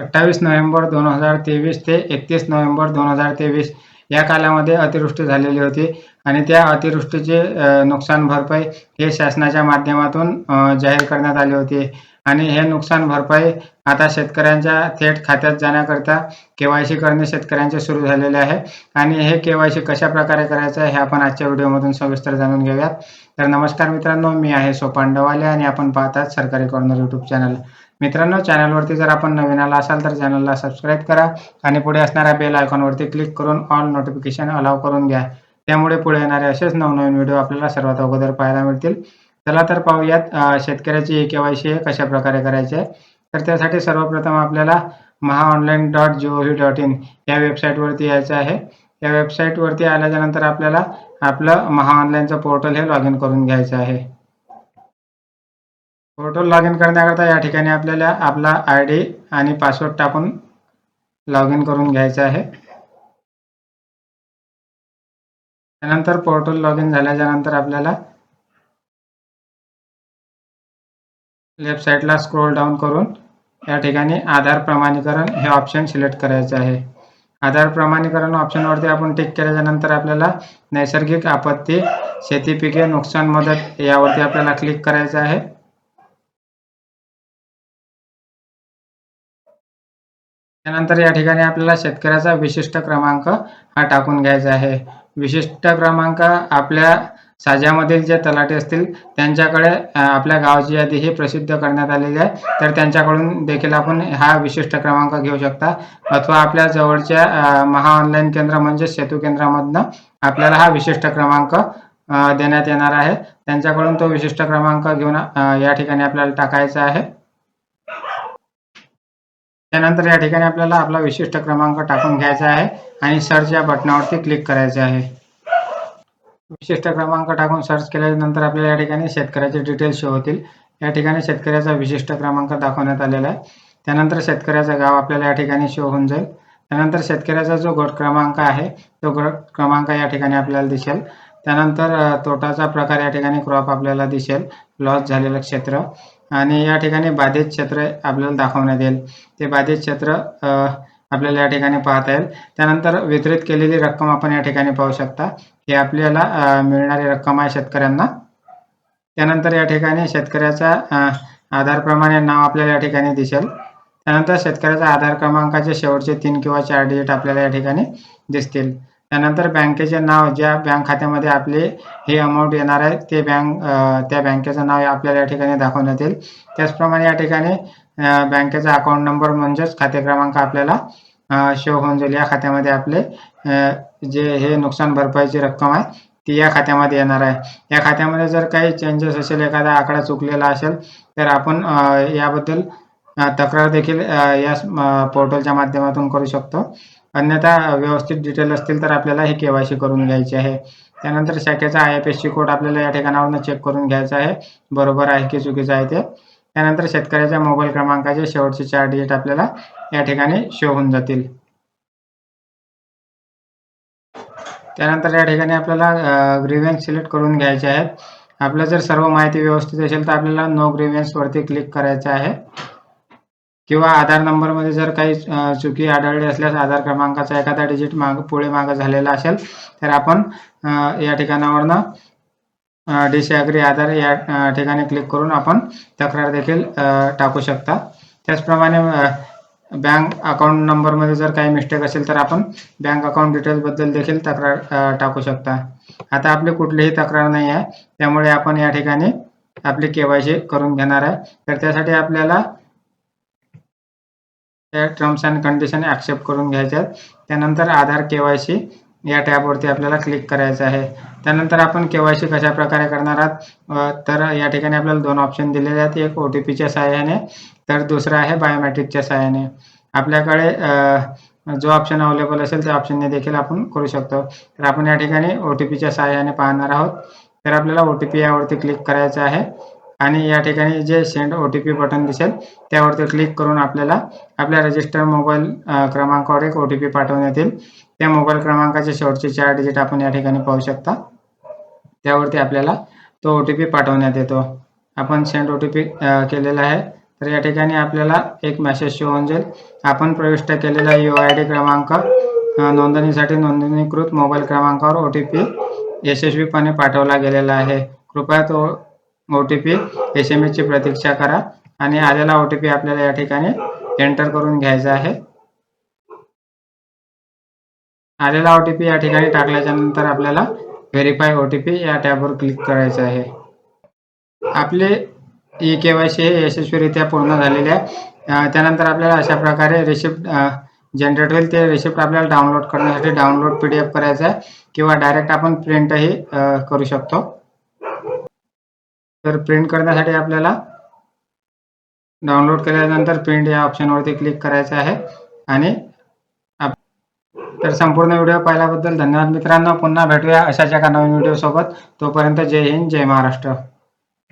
अठ्ठावीस नोव्हेंबर दोन हजार तेवीस ते एकतीस नोव्हेंबर दोन हजार तेवीस या कालामध्ये अतिवृष्टी झालेली होती आणि त्या अतिवृष्टीचे नुकसान भरपाई हे शासनाच्या माध्यमातून जाहीर करण्यात आले होते. आणि हे नुकसान भरपाई आता शेतकऱ्यांच्या थेट खात्यात जाण्याकरता केवायसी करणे शेतकऱ्यांचे सुरू झालेले आहे. आणि हे केवायसी कशा प्रकारे करायचं आहे हे आपण आजच्या व्हिडिओमधून सविस्तर जाणून घेऊयात. तर नमस्कार मित्रांनो मी आहे सोपान डवाले आणि आपण पाहतात सरकारी कॉर्नर यूट्यूब चॅनल. मित्रांनो चॅनलवरती जर आपण नवीन आला असाल तर चॅनलला सबस्क्राईब करा आणि पुढे असणाऱ्या बेल आयकॉनवरती क्लिक करून ऑल नोटिफिकेशन अलाव करून घ्या. त्यामुळे पुढे येणारे असेच नवनवीन व्हिडिओ आपल्याला सर्वात अगोदर पाहायला मिळतील. चला तर पाहूयात शेतकऱ्याचे शेतकऱ्याची केवायसी कशा प्रकारे करायचे तर त्यासाठी सर्वप्रथम आपल्याला Maha online dot G O V dot in या वेबसाईटवरती यायचं आहे. या वेबसाईटवरती आल्याच्यानंतर आपल्याला आपलं महा ऑनलाईनचं पोर्टल हे लॉग इन करून घ्यायचं आहे. पोर्टल लॉग इन करण्याकरता या ठिकाणी आपल्याला आपला आय डी आणि पासवर्ड टाकून लॉग इन करून घ्यायचं आहे. त्यानंतर पोर्टल लॉग इन झाल्याच्यानंतर आपल्याला लेफ्ट साईडला स्क्रोल डाऊन करून या ठिकाणी आधार प्रमाणीकरण हे ऑप्शन सिलेक्ट करायचे आहे. आधार प्रमाणीकरण ऑप्शनवरती आपण टिक केल्याच्यानंतर आपल्याला नैसर्गिक आपत्ती शेती पिके नुकसान मदत यावरती आपल्याला क्लिक करायचं आहे. त्यानंतर या ठिकाणी आपल्याला शेतकऱ्याचा विशिष्ट क्रमांक हा टाकून घ्यायचा आहे. विशिष्ट क्रमांक आपल्या साज्यामधील जे तलाठी असतील त्यांच्याकडे आपल्या गावाची यादी ही प्रसिद्ध करण्यात आलेली आहे. तर त्यांच्याकडून देखील आपण हा विशिष्ट क्रमांक घेऊ शकता. अथवा आपल्या जवळच्या महा ऑनलाईन केंद्र म्हणजे सेतू केंद्रामधनं आपल्याला हा विशिष्ट क्रमांक देण्यात येणार आहे. त्यांच्याकडून तो विशिष्ट क्रमांक घेऊन या ठिकाणी आपल्याला टाकायचा आहे. त्यानंतर या ठिकाणी आपल्याला आपला विशिष्ट क्रमांक टाकून घ्यायचा आहे आणि सर्च या बटनावरती क्लिक करायचे आहे. विशिष्ट क्रमांक टाकून सर्च केल्यानंतर आपल्याला या ठिकाणी शेतकऱ्याचे डिटेल्स शो होतील. या ठिकाणी शेतकऱ्याचा विशिष्ट क्रमांक दाखवण्यात आलेला आहे. त्यानंतर शेतकऱ्याचं गाव आपल्याला या ठिकाणी शो होऊन जाईल. त्यानंतर शेतकऱ्याचा जो गट क्रमांक आहे तो गट क्रमांक या ठिकाणी आपल्याला दिसेल. त्यानंतर तोटाचा प्रकार या ठिकाणी क्रॉप आपल्याला दिसेल. लॉस झालेलं क्षेत्र. आणि या ठिकाणी बाधित क्षेत्र आपल्याला दाखवण्यात येईल. ते बाधित क्षेत्र आपल्याला या ठिकाणी पाहता येईल. त्यानंतर वितरित केलेली रक्कम आपण या ठिकाणी पाहू शकता. ही आपल्याला मिळणारी रक्कम आहे शेतकऱ्यांना. त्यानंतर या ठिकाणी शेतकऱ्याचा आधारप्रमाणे नाव आपल्याला या ठिकाणी दिसेल. त्यानंतर शेतकऱ्याचा आधार क्रमांकाचे शेवटचे तीन किंवा चार डिजिट आपल्याला या ठिकाणी दिसतील. त्यानंतर बँकेचे नाव ज्या बँक खात्यामध्ये आपले हे अमाऊंट येणार आहे ते बँक त्या बँकेचं नाव आपल्याला या ठिकाणी दाखवण्यात येईल. त्याचप्रमाणे या ठिकाणी बँकेचा अकाउंट नंबर म्हणजेच खाते क्रमांक आपल्याला शो होऊन जाईल. या खात्यामध्ये आपले जे हे नुकसान भरपाईची रक्कम आहे ती या खात्यामध्ये येणार आहे. या खात्यामध्ये जर काही चेंजेस असेल एखादा आकडा चुकलेला असेल तर आपण याबद्दल तक्रार देखील या पोर्टलच्या माध्यमातून करू शकतो. अन्यथा व्यवस्थित डिटेल असतील तर आपल्याला हे केवायसी करून घ्यायची आहे. त्यानंतर शाखेचा I F S C code आपल्याला या ठिकाणावरून चेक करून घ्यायचा आहे. बरोबर आहे की चुकीचं आहे ते? त्यानंतर शेतकऱ्याच्या मोबाईल क्रमांकाचे शेवटचे चार डिजिट आपल्याला या ठिकाणी शो होऊन जातील. त्यानंतर या ठिकाणी आपल्याला ग्रीवेन्स सिलेक्ट करून घ्यायचे आहेत. आपलं जर सर्व माहिती व्यवस्थित असेल तर आपल्याला नो ग्रीवेन्स वरती क्लिक करायचं आहे. किंवा आधार नंबरमध्ये जर काही चुकी आढळली असल्यास आधार क्रमांकाचा एखादा डिजिट माग पुढे मागं झालेला असेल तर आपण या ठिकाणावरनं डिसॲग्री आधार या ठिकाणी क्लिक करून आपण तक्रार देखील टाकू शकता. त्याचप्रमाणे बँक अकाउंट नंबरमध्ये जर काही मिस्टेक असेल तर आपण बँक अकाउंट डिटेल्सबद्दल देखील तक्रार टाकू शकता. आता आपली कुठलीही तक्रार नाही आहे त्यामुळे आपण या ठिकाणी आपली केवायसी करून घेणार आहे. तर त्यासाठी आपल्याला त्या टर्म्स अँड कंडिशन ॲक्सेप्ट करून घ्यायच्या आहेत त्यानंतर आधार केवायसी या टॅबवरती आपल्याला क्लिक करायचं आहे. त्यानंतर आपण केवायसी कशा प्रकारे करणार आहात? तर या ठिकाणी आपल्याला दोन ऑप्शन दिलेले आहेत. एक ओ टी पीच्या सहाय्याने तर दुसरं आहे बायोमॅट्रिकच्या सहाय्याने. आपल्याकडे जो ऑप्शन अवेलेबल असेल त्या ऑप्शनने देखील आपण करू शकतो. तर आपण या ठिकाणी ओ टी पीच्या सहाय्याने पाहणार आहोत. तर आपल्याला ओ टी पी यावरती क्लिक करायचं आहे. आणि या ठिकाणी जे send O T P button दिसेल त्यावरती क्लिक करून आपल्याला आपल्या रजिस्टर मोबाईल क्रमांकावर एक ओ टी पी पाठवण्यात येईल. त्या मोबाईल क्रमांकाचे शेवटचे चार डिजिट आपण या ठिकाणी पाहू शकता. त्यावरती आपल्याला तो ओ टी पी पाठवण्यात येतो. आपण सेंड ओ टी पी केलेला आहे. तर या ठिकाणी आपल्याला एक मेसेज शो होऊन जाईल. आपण प्रविष्ट केलेला यू आय डी क्रमांक नोंदणीसाठी नोंदणीकृत मोबाईल क्रमांकावर ओ टी पी यशस्वीपणे पाठवला गेलेला आहे. कृपया तो O T P S M एसची प्रतीक्षा करा आणि आलेला ओ टी पी आपल्याला या ठिकाणी एंटर करून घ्यायचा आहे. आलेला ओ टी पी या ठिकाणी टाकल्याच्या नंतर आपल्याला व्हेरीफाय ओ टी पी या टॅबवर क्लिक करायचं आहे. आपले ई के वाय सी हे यशस्वीरित्या पूर्ण झालेले आहे. त्यानंतर आपल्याला अशा प्रकारे रिसिप्ट जनरेट होईल. ते रिसिप्ट आपल्याला डाउनलोड करण्यासाठी डाउनलोड पी डी एफ करायचं आहे किंवा डायरेक्ट आपण प्रिंटही करू शकतो. तर प्रिंट करण्यासाठी आपल्याला डाउनलोड केल्यानंतर प्रिंट या ऑप्शनवरती क्लिक करायचं आहे. आणि तर संपूर्ण व्हिडिओ पाहिल्याबद्दल धन्यवाद मित्रांनो. पुन्हा भेटूया अशाच एका नवीन व्हिडिओ सोबत. तोपर्यंत जय हिंद जय महाराष्ट्र.